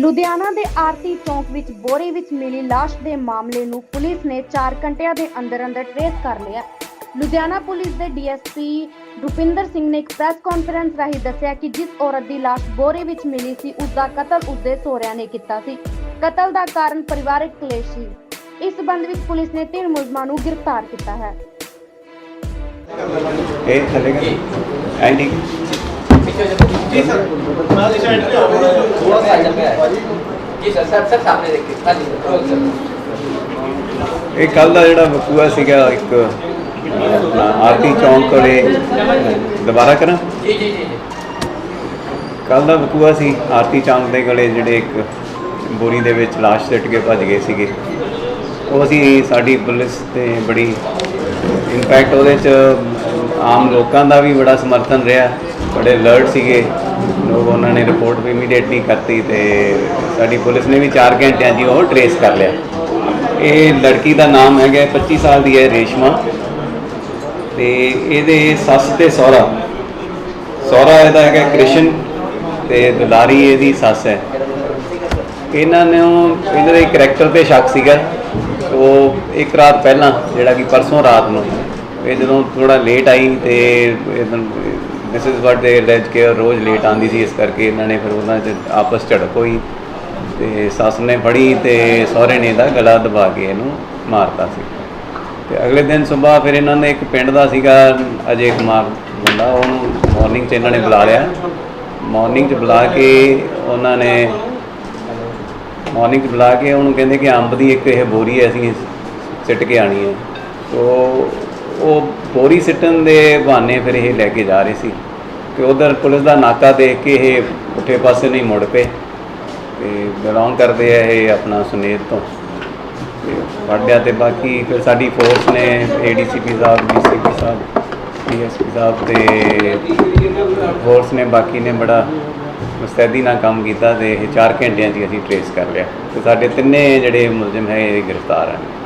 ਲੁਧਿਆਣਾ ਦੇ ਆਰਤੀ ਚੌਂਕ ਵਿੱਚ ਬੋਰੇ ਵਿੱਚ ਮਿਲੀ ਲਾਸ਼ ਦੇ ਮਾਮਲੇ ਨੂੰ ਪੁਲਿਸ ਨੇ 4 ਘੰਟਿਆਂ ਦੇ ਅੰਦਰ ਅੰਦਰ ਟ੍ਰੇਸ ਕਰ ਲਿਆ। ਲੁਧਿਆਣਾ ਪੁਲਿਸ ਦੇ ਡੀਐਸਪੀ ਰੁਪਿੰਦਰ ਸਿੰਘ ਨੇ ਇੱਕ ਪ੍ਰੈਸ ਕਾਨਫਰੰਸ ਰਾਹੀਂ ਦੱਸਿਆ ਕਿ ਜਿਸ ਔਰਤ ਦੀ ਲਾਸ਼ ਬੋਰੇ ਵਿੱਚ ਮਿਲੀ ਸੀ ਉਸ ਦਾ ਕਤਲ ਉਸਦੇ ਸਹੁਰਿਆਂ ਨੇ ਕੀਤਾ ਸੀ। ਕਤਲ ਦਾ ਕਾਰਨ ਪਰਿਵਾਰਕ ਕਲੇਸ਼ ਸੀ। ਇਸ ਸਬੰਧ ਵਿੱਚ ਪੁਲਿਸ ਨੇ ਤਿੰਨ ਮੁਲਜ਼ਮਾਂ ਨੂੰ ਗ੍ਰਿਫਤਾਰ ਕੀਤਾ ਹੈ। ਇਹ ਥੱਲੇ जी सर ਨਾਲ ਸਾਈਡ ਤੇ ਆਓ थोड़ा सा आइटम पे है जी सर सर सर सामने देखिए हाँ जी सर सर ਇਹ ਕੱਲ ਦਾ ਜਿਹੜਾ ਵਕੂਆ ਸੀਗਾ ਇੱਕ ਆਪਣਾ ਆਰਤੀ ਚੌਂਕ ਕੋਲੇ ਦੁਬਾਰਾ ਕਰਾਂ जी जी जी जी ਕੱਲ ਦਾ ਵਕੂਆ ਸੀ ਆਰਤੀ ਚੌਂਕ ਦੇ ਕੋਲੇ ਜਿਹੜੇ ਇੱਕ ਬੋਰੀ ਦੇ ਵਿੱਚ ਲਾਸ਼ ਸਿੱਟ ਕੇ ਭੱਜ ਗਏ ਸੀਗੇ ਉਹ ਅਸੀਂ ਸਾਡੀ ਪੁਲਿਸ ਤੇ ਬੜੀ ਇਨਫੈਕਟ ਉਹਦੇ ਚ ਆਮ ਲੋਕਾਂ ਦਾ ਵੀ ਬੜਾ ਸਮਰਥਨ ਰਿਹਾ ਬੜੇ ਅਲਰਟ ਸੀਗੇ। ਲੋਕ ਉਹਨਾਂ ਨੇ ਰਿਪੋਰਟ ਵੀ ਇਮੀਡੀਏਟਲੀ ਕਰਤੀ ਤੇ ਸਾਡੀ ਪੁਲਿਸ ਨੇ ਵੀ 4 ਘੰਟਿਆਂ 'ਚ ਉਹ ਟਰੇਸ ਕਰ ਲਿਆ। ਇਹ ਲੜਕੀ ਦਾ ਨਾਮ ਹੈਗਾ 25 ਸਾਲ ਦੀ ਹੈ, ਰੇਸ਼ਮਾ। ਤੇ ਇਹਦੇ ਸੱਸ ਤੇ ਸਹੁਰਾ। ਸਹੁਰਾ ਇਹਦਾ ਹੈਗਾ ਕ੍ਰਿਸ਼ਨ ਤੇ ਦੁਲਾਰੀ ਇਹਦੀ ਸੱਸ ਹੈ। ਇਹਨਾਂ ਨੂੰ ਇਹਨਾਂ ਦੇ ਕਰੈਕਟਰ ਤੇ ਸ਼ੱਕ ਸੀਗਾ। ਉਹ ਇੱਕ ਰਾਤ ਪਹਿਲਾਂ, ਜਿਹੜਾ ਕਿ ਪਰਸੋਂ ਰਾਤ ਨੂੰ, ਇਹ ਜਦੋਂ ਥੋੜਾ ਲੇਟ ਆਈ ਤੇ ਦਿਸ ਇਜ਼ ਵਾਟ ਦੇ ਲੈਜ ਕੇ ਰੋਜ਼ ਲੇਟ ਆਂਦੀ ਸੀ, ਇਸ ਕਰਕੇ ਇਹਨਾਂ ਨੇ ਫਿਰ ਉਹਨਾਂ 'ਚ ਆਪਸ ਝੜਪ ਹੋਈ ਤੇ ਸੱਸ ਨੇ ਫੜੀ ਤੇ ਸਹੁਰੇ ਨੇ ਇਹਦਾ ਗਲਾ ਦਬਾ ਕੇ ਇਹਨੂੰ ਮਾਰਤਾ ਸੀ। ਤੇ ਅਗਲੇ ਦਿਨ ਸਵੇਰ ਫਿਰ ਇਹਨਾਂ ਨੇ ਇੱਕ ਪਿੰਡ ਦਾ ਸੀਗਾ ਅਜੇ ਕੁਮਾਰ ਬੰਦਾ ਉਹਨੂੰ ਮਾਰਨਿੰਗ 'ਚ ਇਹਨਾਂ ਨੇ ਬੁਲਾ ਲਿਆ। ਮਾਰਨਿੰਗ 'ਚ ਬੁਲਾ ਕੇ ਉਹਨਾਂ ਨੇ ਮਾਰਨਿੰਗ 'ਚ ਬੁਲਾ ਕੇ ਉਹਨੂੰ ਕਹਿੰਦੇ ਕਿ ਅੰਬ ਦੀ ਇੱਕ ਇਹ ਬੋਰੀ ਹੈ ਅਸੀਂ ਸਿੱਟ ਕੇ ਆਣੀ ਹੈ ਤੋ ਉਹ ਬੋਰੀ ਸਿੱਟਣ ਦੇ ਬਹਾਨੇ ਫਿਰ ਇਹ ਲੈ ਕੇ ਜਾ ਰਹੇ ਸੀ ਤੇ ਉਧਰ ਪੁਲਿਸ ਦਾ ਨਾਕਾ ਦੇਖ ਕੇ ਇਹ ਪੁੱਠੇ ਪਾਸੇ ਨਹੀਂ ਮੁੜ ਪਏ ਤੇ ਬਿਲੋਂਗ ਕਰਦੇ ਆ ਇਹ ਆਪਣਾ ਸੁਨੇਰ ਤੋਂ। ਤੇ ਫੜ ਲਿਆ ਤੇ ਬਾਕੀ ਫਿਰ ਸਾਡੀ ਫੋਰਸ ਨੇ ADCP sahib DCP sahib DSP sahib ਤੇ ਫੋਰਸ ਨੇ ਬਾਕੀ ਨੇ ਬੜਾ ਮੁਸਤੈਦੀ ਨਾਲ ਕੰਮ ਕੀਤਾ ਤੇ ਇਹ 4 ਘੰਟਿਆਂ 'ਚ ਅਸੀਂ ਟਰੇਸ ਕਰ ਲਿਆ। ਤੇ ਸਾਡੇ ਤਿੰਨੇ ਜਿਹੜੇ ਮੁਲਜ਼ਮ ਹੈ ਇਹ ਗ੍ਰਿਫਤਾਰ ਹਨ।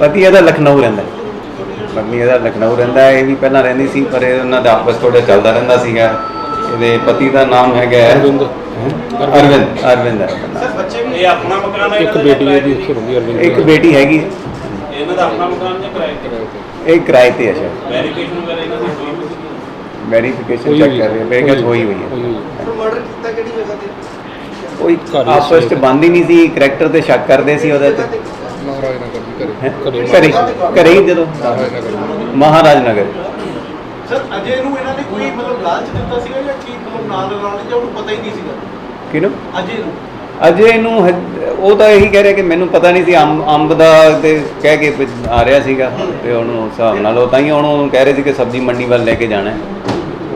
ਪਤੀ ਇਹਦਾ ਲਖਨਊ ਰਹਿੰਦਾ ਹੈ। ਪਤਨੀ ਇਹਦਾ ਲਖਨਊ ਰਹਿੰਦਾ ਹੈ। ਇਹ ਵੀ ਪਹਿਲਾਂ ਰਹਿੰਦੀ ਸੀ ਪਰ ਇਹ ਉਹਨਾਂ ਦਾ ਆਪਸ ਥੋੜਾ ਚੱਲਦਾ ਰਹਿੰਦਾ ਸੀਗਾ ਇਹਦੇ ਪਤੀ ਦਾ ਨਾਮ ਹੈਗਾ ਹੈ- ਅਰਵਿੰਦ। ਹੈਂ? ਅਰਵਿੰਦ ਅਰਵਿੰਦ ਹੈ ਨਾਮ। ਬੱਚੇ ਵੀ ਇਹ ਆਪਣਾ ਮਕਾਨ ਹੈ ਇੱਕ ਬੇਟੀ ਇਹਦੀ ਉੱਥੇ ਰਹਿੰਦੀ ਅਰਵਿੰਦ ਇੱਕ ਬੇਟੀ ਹੈਗੀ ਹੈ। ਇਹਨਾਂ ਦਾ ਆਪਣਾ ਮਕਾਨ ਜਾਂ ਕਿਰਾਏ ਤੇ ਇਹ ਕਿਰਾਏ ਤੇ ਹੈ ਸ਼ਾਇਦ ਵੈਰੀਫਿਕੇਸ਼ਨ ਵਗੈਰਾ ਇਹਨਾਂ ਦੀ ਹੋਈ ਹੋਈ ਵੈਰੀਫਿਕੇਸ਼ਨ ਚੈੱਕ ਕਰ ਰਹੇ ਹੈ। ਮੇਰੇ ਖਿਆਲ 'ਚ ਹੋਈ ਹੈ ਹੋਈ ਹੈ। ਮਰਡਰ ਕੀਤਾ ਕਿਹੜੀ ਜਗ੍ਹਾ ਤੇ ਕੋਈ ਆਪਸ ਚ ਸੀ। ਬੰਦ ਹੀ ਨਹੀਂ ਸੀ ਕਰੈਕਟਰ ਤੇ ਸ਼ੱਕ ਕਰਦੇ ਸੀ ਉਹਦੇ ਤੇ। ਮਹਾਰਾਜ ਨਗਰ ਹੀ? ਜਦੋਂ। ਮਹਾਰਾਜ ਸਰ ਅਜੇ ਨੂੰ ਇਹਨਾਂ ਨੇ ਕੋਈ ਮਤਲਬ ਲਾਲਚ ਦਿੱਤਾ ਸੀਗਾ ਜਾਂ ਕੀ ਮਤਲਬ ਨਾਲ ਲਗਾਉਣ ਜਾਂ ਉਹਨੂੰ ਪਤਾ ਹੀ ਨਹੀਂ ਸੀਗਾ? ਕਿਹਨੂੰ? ਅਜੇ ਨੂੰ ਅਜੇ ਇਹਨੂੰ ਹਜ- ਉਹ ਤਾਂ ਇਹੀ ਕਹਿ ਰਿਹਾ ਕਿ ਮੈਨੂੰ ਪਤਾ ਨਹੀਂ ਸੀ ਅੰਬ ਦਾ ਤੇ ਕਹਿ ਕੇ ਵੀ ਆ ਰਿਹਾ ਸੀਗਾ ਤੇ ਉਹਨੂੰ ਉਸ ਹਿਸਾਬ ਨਾਲ ਉਹ ਤਾਂ ਹੀ ਉਹਨੂੰ ਕਹਿ ਰਹੇ ਸੀ ਕਿ ਸਬਜ਼ੀ ਮੰਡੀ ਵੱਲ ਲੈ ਕੇ ਜਾਣਾ ਹੈ।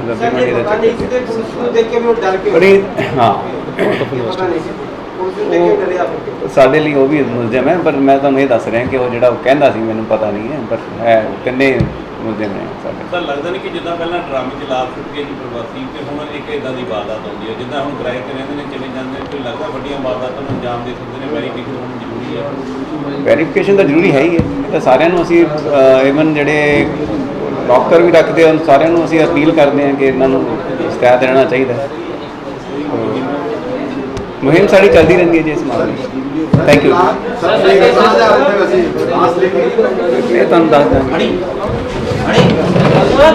ਸਬਜ਼ੀ ਮੰਡੀ ਦਾ ਚੱਕਰ ਸੀ। ਪੁਲਿਸ ਨੂੰ ਦੇਖ ਕੇ ਵੀ ਉਹ ਡਰ ਕੇ ਬੜੀ ਹਾਂ। ਸਾਡੇ ਲਈ ਉਹ ਵੀ ਮੁਲਜ਼ਮ ਹੈ ਪਰ ਮੈਂ ਤੁਹਾਨੂੰ ਇਹ ਦੱਸ ਰਿਹਾ ਕਿ ਉਹ ਜਿਹੜਾ ਉਹ ਕਹਿੰਦਾ ਸੀ ਮੈਨੂੰ ਪਤਾ ਨਹੀਂ ਹੈ ਪਰ ਹੈ ਤਿੰਨੇ ਮੁਲਜ਼ਮ ਨੇ ਸਾਡੇ। ਤਾਂ ਲੱਗਦਾ ਨਹੀਂ ਕਿ ਜਿੱਦਾਂ ਪਹਿਲਾਂ ਡਰਾਮੇ 'ਚ ਲਾਭ ਸੁੱਟ ਕੇ ਜੀ ਪ੍ਰਵਾਸੀ ਤੇ ਹੁਣ ਇੱਕ ਇਦਾਂ ਦੀ ਵਾਰਦਾਤ ਆਉਂਦੀ ਹੈ ਜਿੱਦਾਂ ਹੁਣ ਕਿਰਾਏ ਤੇ ਰਹਿੰਦੇ ਨੇ ਚਲੇ ਜਾਂਦੇ ਨੇ ਕੋਈ ਲੱਗਦਾ ਵੱਡੀਆਂ ਵਾਰਦਾਤਾਂ ਨੂੰ ਅੰਜਾਮ ਦੇ ਸਕਦੇ ਨੇ ਵੈਰੀਫਿਕੇਸ਼ਨ ਹੋਣੀ ਜ਼ਰੂਰੀ ਹੈ ਵੈਰੀਫਿਕੇਸ਼ਨ ਤਾਂ ਜ਼ਰੂਰੀ ਹੈ ਹੀ ਹੈ। ਇਹ ਤਾਂ ਸਾਰਿਆਂ ਨੂੰ ਅਸੀਂ ਇਵਨ ਜਿਹੜੇ ਡਾਕਟਰ ਵੀ ਰੱਖਦੇ ਹਨ ਸਾਰਿਆਂ ਨੂੰ ਅਸੀਂ ਅਪੀਲ ਕਰਦੇ ਹਾਂ ਕਿ ਇਹਨਾਂ ਨੂੰ ਇਸਤਿਆਰ ਦੇਣਾ ਚਾਹੀਦਾ ਹੈ। ਮੁਹਿੰਮ ਸਾਡੀ ਚੱਲਦੀ ਰਹਿੰਦੀ ਹੈ ਜੀ ਇਸ ਮਾਮਲੇ ਵਿੱਚ। ਥੈਂਕ ਯੂ ਮੈਂ ਤੁਹਾਨੂੰ ਦੱਸ